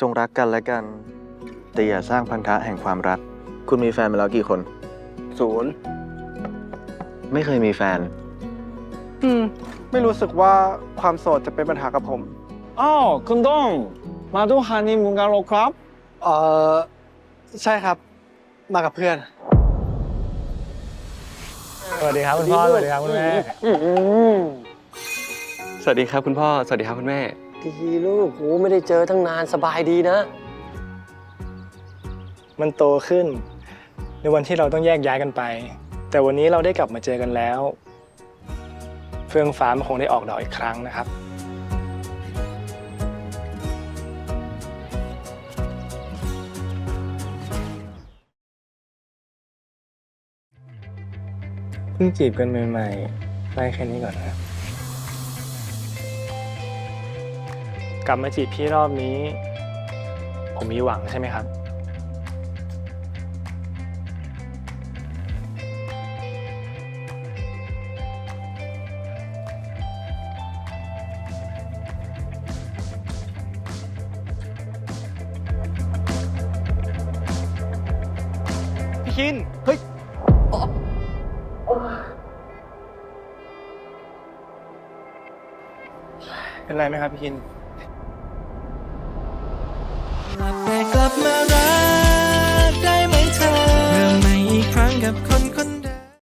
จงรักกันและกัน แต่อย่าสร้างพันธะแห่งความรัก คุณมีแฟนมาแล้วกี่คน ศูนย์ไม่เคยมีแฟน อืม ไม่รู้สึกว่าความโสดจะเป็นปัญหากับผม อ้าวคุณต้อง มาดูฮันนีมูนกันเหรอครับ เออใช่ครับ มากับเพื่อน สวัสดีครับคุณพ่อ สวัสดีครับคุณแม่ สวัสดีครับคุณพ่อ สวัสดีครับคุณแม่ ดีลูกโหไม่ได้เจอตั้งนานสบายดีนะ มันโตขึ้น ในวันที่เราต้องแยกย้ายกันไป แต่วันนี้เราได้กลับมาเจอกันแล้ว เฟื่องฟ้ามันคงได้ออกดอกอีกครั้งนะครับ เพิ่งจีบกันใหม่ๆไล่แค่นี้ก่อนนะครับ ลับมาจีบพี่รอบนี้ ผมมีหวังใช่ไหมครับ พี่คิน เฮ้ย เป็นไรไหมครับพี่คิน Love